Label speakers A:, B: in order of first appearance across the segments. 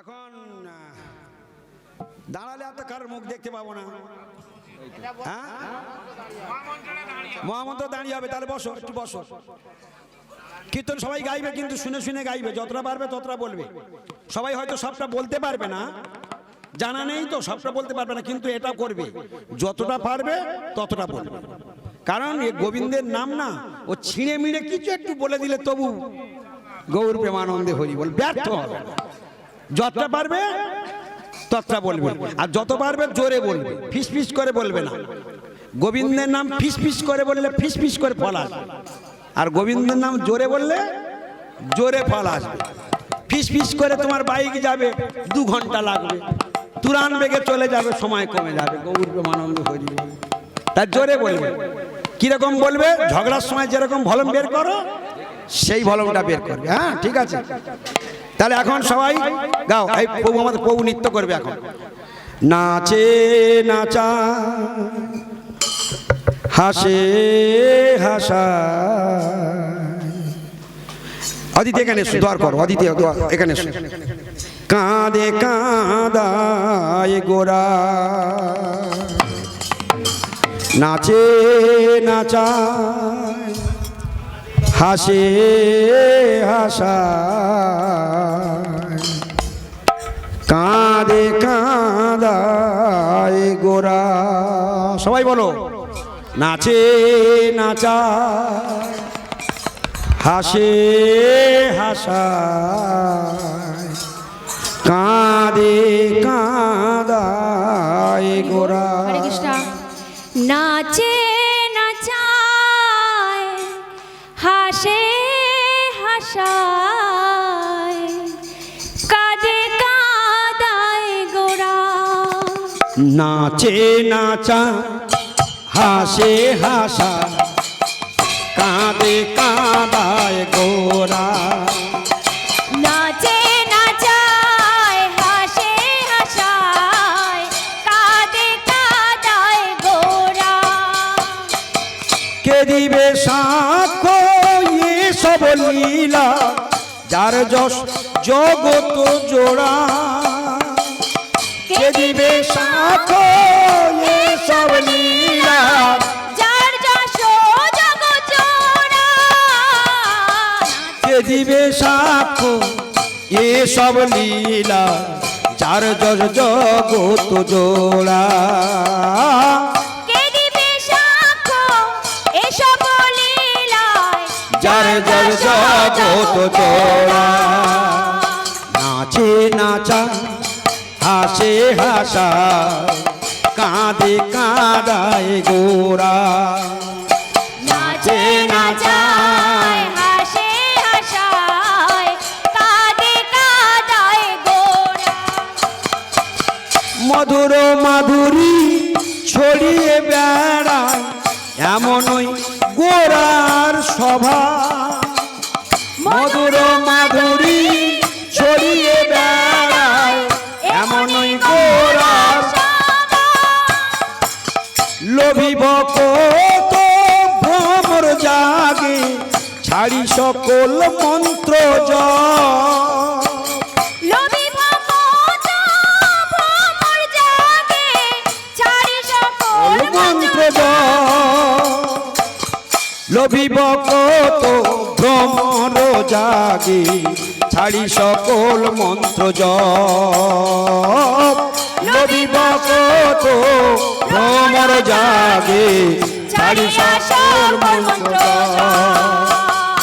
A: এখন দাঁড়ালে আর তো কারোর মুখ দেখতে পাবো না। হ্যাঁ? মহামন্ত্র দাঁড়িয়ে হবে, তাহলে বসো, একটু বসো। কীর্তন সবাই গাইবে কিন্তু শুনে শুনে গাইবে, যতটা পারবে ততটা বলবে। সবাই হয়তো সবটা বলতে পারবে না, জানা নেই তো, সবটা বলতে পারবে না, কিন্তু এটা করবে। যতটা পারবে ততটা বলবে। কারণ এ গোবিন্দের নাম না, ও ছিঁড়ে মিড়ে কিছু একটু বলে দিলে তবু গৌর প্রেমানন্দে হরি বল, ব্যর্থ হবে। যতটা পারবে, ততটা বলবে। আর যত পারবে, জোরে বলবে। ফিস ফিস করে বলবে না। গোবিন্দের নাম ফিস ফিস করে বললে ফিস ফিস করে ফল আসবে। আর গোবিন্দের নাম জোরে বললে, জোরে ফল আসবে। ফিস ফিস করে তোমার বাইক যাবে, দু ঘণ্টা লাগবে। তুরান বেগে চলে যাবে, সময় কমে যাবে। গৌর প্রেমানন্দ হরি। তার জোরে বলবে। কীরকম বলবে? ঝগড়ার সময় যেরকম ভলম বের করো, সেই ভলমটা বের করবে। হ্যাঁ ঠিক আছে? তাহলে এখন সবাই গাও। এই প্রভু আমাদের প্রভু নৃত্য করবে এখন। নাচে নাচা, হাসে হাসা। অদিতি এখানে এসো দর করো, অদিতি এখানে কাঁদে কাঁদায় গোরা। নাচে নাচায় হাসে হাসা কাঁদে, কাঁদায় গোরা। সবাই বলো, নাচে নাচা হাসে হাসা কাঁদে, কাঁদায় গোরা।
B: নাচে
A: নাচে নাচা হাসে হাসা কাঁদে কাঁদায় গোরা।
B: নাচে নাচায় হাসে হাসায় কাঁদে কাদায় গোড়া
A: কে দিবে সাক্ষ্য সব লীলা যার যশ জগত জোড়া। কে দিবে সাক্ষ্য সব লীলা।
B: যশ
A: কে দিবে সাক্ষ্য সব লীলা যার যশ জগত জোড়া। যার যার জগত জোড়া। নাচে নাচা হাসে হাসা কাঁদে কাঁদায় গোরা।
B: নাচে নাচায় হাসে হাসায় কাঁদে কাদায় গোড়া
A: মধুর মাধুরী ছড়িয়ে বেড়ায় এমনই গোরার সভা। মধুর মাধুরী ছড়িয়ে বেড়ায় লোভিব কত ভ্রমর জাগে ছাড়ি সকল মন্ত্র জপ
B: লোভী ভক্ত ভ্রমর জাগে ছাড়ি সকল
A: মন্ত্র লোভিব কত ভ্রমর জাগে ছাড়ি সকল মন্ত্র জপ লোভিব কত ভ্রমর জাগে ছাড়ি মন্ত্র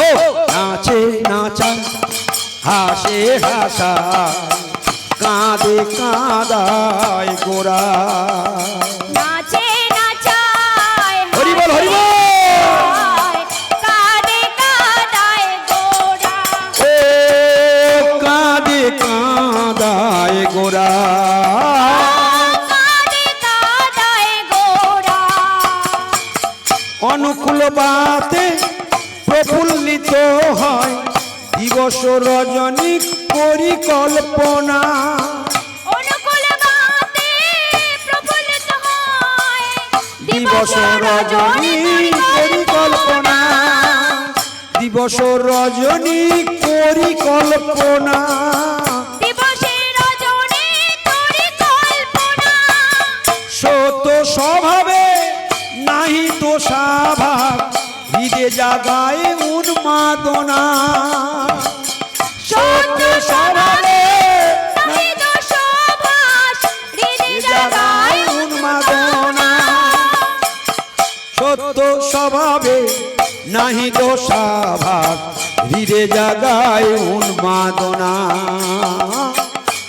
A: ও নাচে নাচা হাসে হাসা কাঁদে কাঁদায় গোরা দিবস রজনী পরিকল্পনা। দিবস রজনী পরিকল্পনা। দিবস রজনী পরিকল্পনা।
B: সত স্বভাবে
A: নাহি তো স্বভাব। হৃদে জাগায় উন্মাদনা।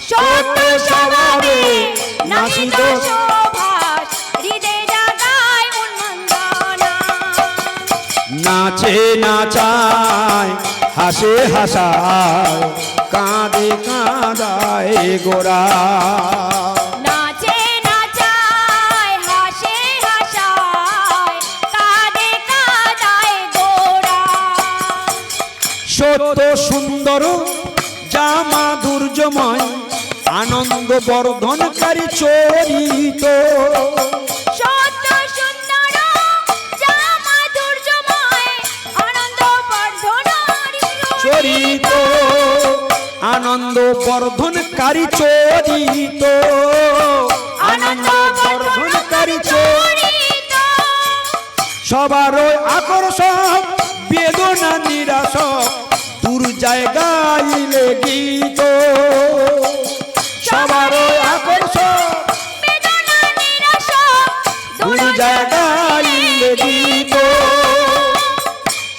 B: সত্য স্বভাবে নাহিত শোভাস হৃদয় জাগায় উন্মন্দনা
A: নাচে নাচায় হাসে হাসায় কাঁদে কাঁদায় গোরা সত্য সুন্দর যা মাধুর্যময় আনন্দ বর্ধনকারী চরিত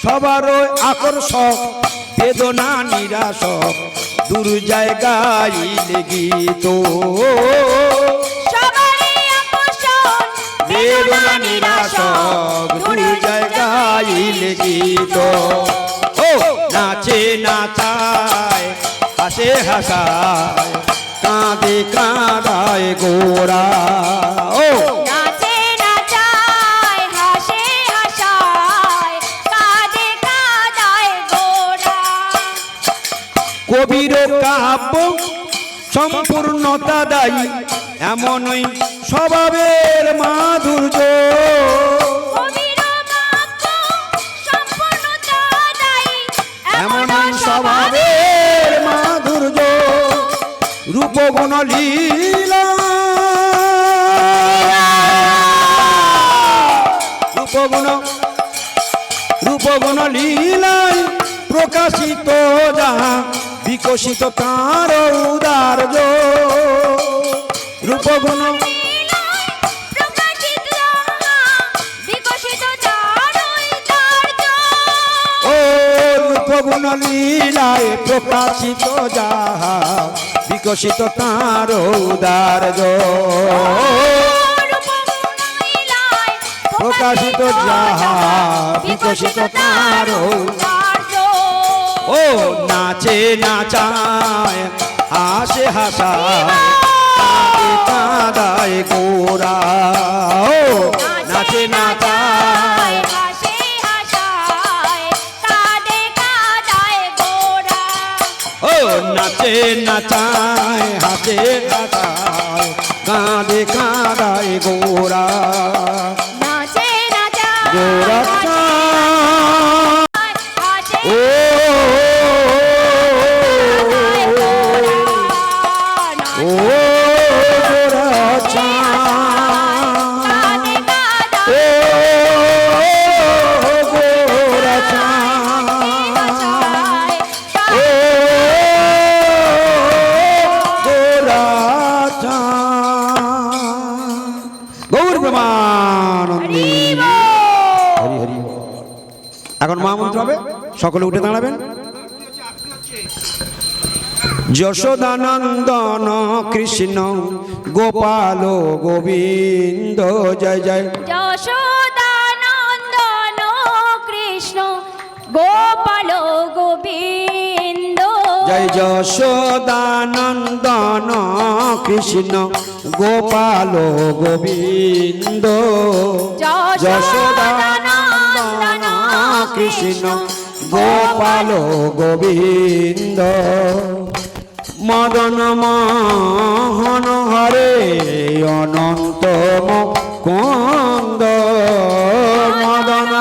A: সবার আকর্ষক বেদনা নিরাশ দূর জায়গাইলে গীত বেদনা নিরাশক দূর জায়গাইলে গীত ও নাচে নাচায় হাসে হাসায় কাঁদে কাঁদায় গোরা। ও কবির কাব্য সম্পূর্ণতা দায়ী এমনই স্বভাবের মাধুর্য। এমনই স্বভাবের মাধুর্য। রূপগুণ লীলা রূপগুণ রূপগুণ লীলায় প্রকাশিত যাহা বিকশিত তার উদার্য রূপগুণ। রূপগুণ লীলায় প্রকাশিত যাহা বিকশিত তার উদার্য প্রকাশিত যাহা বিকশিত তার ও নাচে নাচায় হাসে হাসায় কাঁদে কাঁদায় গোরা। ও নাচে নাচায় ও নাচে নাচায় হাসে হাসায় কাঁদে কাঁদায় গোরা। নাচে নাচায় গোরা সকলে উঠে দাঁড়াবেন। যশোদানন্দন কৃষ্ণ গোপাল গোবিন্দ জয় জয়।
B: যশোদানন্দন কৃষ্ণ গোপাল গোবিন্দ।
A: জয় যশোদানন্দন কৃষ্ণ গোপাল গোবিন্দ। যশোদানন্দন কৃষ্ণ। গোপাল গোবিন্দ। মদন মোহন হরে অনন্ত কন্দ মদন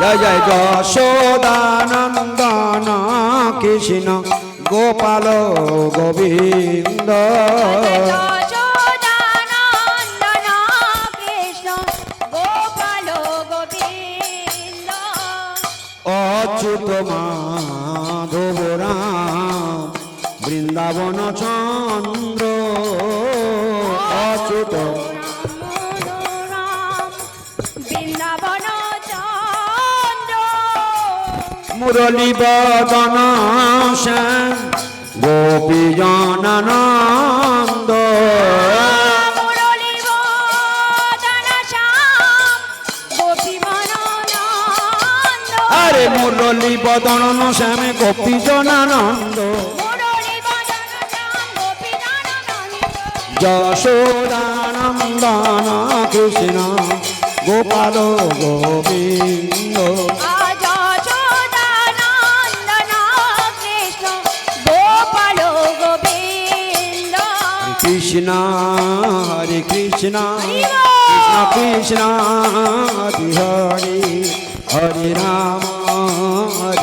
A: জয় জয় যশোদানন্দন কৃষ্ণ গোপাল গোবিন্দ। মাধব বৃন্দাবন চন্দ্র অচ্যুত। মুরলী বদন গোপী জনানন্দ
B: মুরলী বদন শ্যাম গোপী
A: জনানন্দ। যশোদানন্দন কৃষ্ণ গোপাল গোবিন্দ।
B: কৃষ্ণ,
A: হরে কৃষ্ণ কৃষ্ণ কৃষ্ণ, হরে হরে হরে রাম।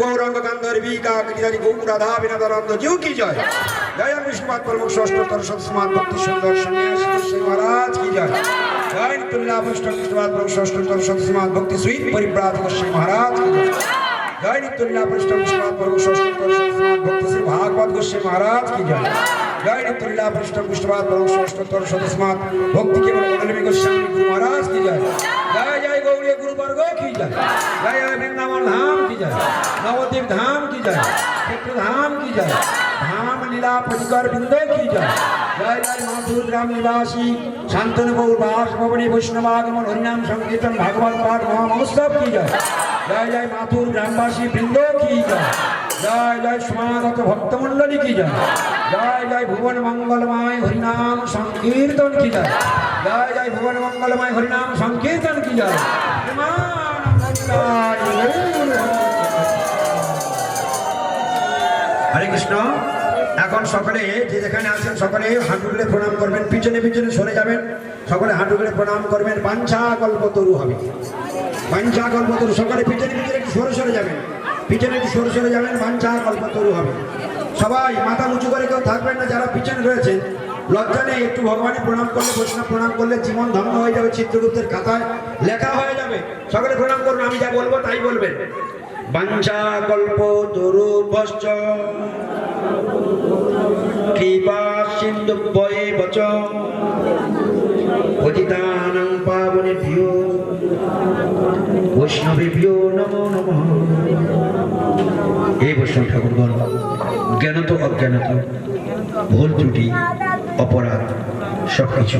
A: গৌরাঙ্গ গান্ধর্বী কাকরিধারী গৌ রাধা বিনোদানন্দ জিউ কি জয় জয় বিষ্ণুপাত প্রমুখ ষষ্ঠতর সৎসমান ভক্তি সুন্দর সন্ন্যাসী শ্রী মহারাজ কি জয় জয় নিতুল্লা বৈষ্ণব প্রমুখ ষষ্ঠতর সৎসমান ভক্তি সুইত পরিব্রাজক শ্রী মহারাজ কি জয় জয় নিতুল্লা বৈষ্ণব প্রমুখ ষষ্ঠতর সৎসমান ভক্তি ভগবত গোস্বামী মহারাজ কি জয়। নিত্যলীলা পৃষ্ঠ পুষ্ঠবাদ পরশ অষ্টোত্তর শতস্মাত ভক্তি কেবল মন্ডলী গোস্বামী গুরু মহারাজ কি জয় জয় জয় গৌরী গুরুবর্গ কি জয় জয় জয় বৃন্দাবন ধাম কি জয় নবদ্বীপ ধাম কি জয় ক্ষেত্র ধাম কি জয় ধাম, লীলা পরিকর বৃন্দ কি জয় জয় জয় মাধুর গ্রাম নিবাসী শান্তনু গৌর বাস, ভবনী বৈষ্ণবাগমন, হরিনাম সংকীর্তন, ভাগবত পাঠ, মহা মহোৎসব কি জয় জয় জয় মাথুর গ্রামবাসী বৃন্দ কি জয় জয় জয় সমাগত ভক্তমণ্ডলী কি জয় জয় ভুবন মঙ্গলময়, হরিনাম সংকীর্তন কি জয়? জয় জয় ভুবন মঙ্গলময়, হরিনাম সংকীর্তন কি জয়? হরে কৃষ্ণ। এখন সকলে যে যেখানে আছেন সকলে হাঁটুগুলো প্রণাম করবেন, পিছনে পিছনে সরে যাবেন। সকলে হাঁটুগুলো প্রণাম করবেন। বাঞ্ছা গল্প তরু হবে। বাঞ্ছা গল্প তরু। সকলে পিছনে পিছনে একটু সরে সরে যাবেন। পিছনে একটু সরে সরে যাবেন বাঞ্ছা গল্প তরু হবে। সবাই মাথা উঁচু করে কেউ থাকবেন না, যারা পিছনে রয়েছেন লজ্জা নেই, একটু ভগবানের প্রণাম করলে, বৈষ্ণব প্রণাম করলে জীবন ধন্য হয়ে যাবে চিত্রগুপ্তের খাতায়। লেখা হয়ে যাবে। সকলে প্রণাম করুন, আমি যা বলব তাই বলবেন। বাঞ্ছা গল্প তরু ভস্য কৃপা সিন্ধু বয়ে বচ। বৈষ্ণবেভ্যো নমো নমঃ। এই বৈষ্ণব ঠাকুরগণ, জ্ঞানত, অজ্ঞানত, ভুল ত্রুটি, অপরাধ সব কিছু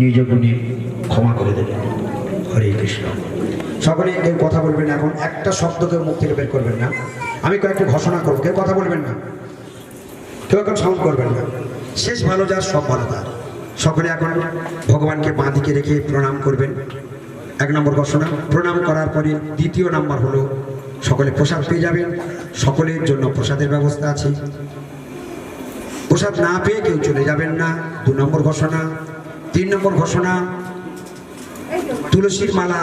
A: নিজ গুণে ক্ষমা করে দেবেন হরে কৃষ্ণ। সকলে কেউ কথা বলবেন এখন, একটা শব্দ কেউ মুখ থেকে বের করবেন না। আমি কয়েকটা ঘোষণা করব, কেউ কথা বলবেন না। কেউ এখন সাউন্ড করবেন না। শেষ ভালো যার সব ভালো তার। সকলে এখন ভগবানকে বাঁ দিকে রেখে প্রণাম করবেন। এক নম্বর ঘোষণা, প্রণাম করার পরে দ্বিতীয় নাম্বার হলো, সকলে প্রসাদ পেয়ে যাবেন, সকলের জন্য প্রসাদের ব্যবস্থা আছে। প্রসাদ না পেয়ে কেউ চলে যাবেন না, দু নম্বর ঘোষণা। তিন নম্বর ঘোষণা, তুলসীর মালা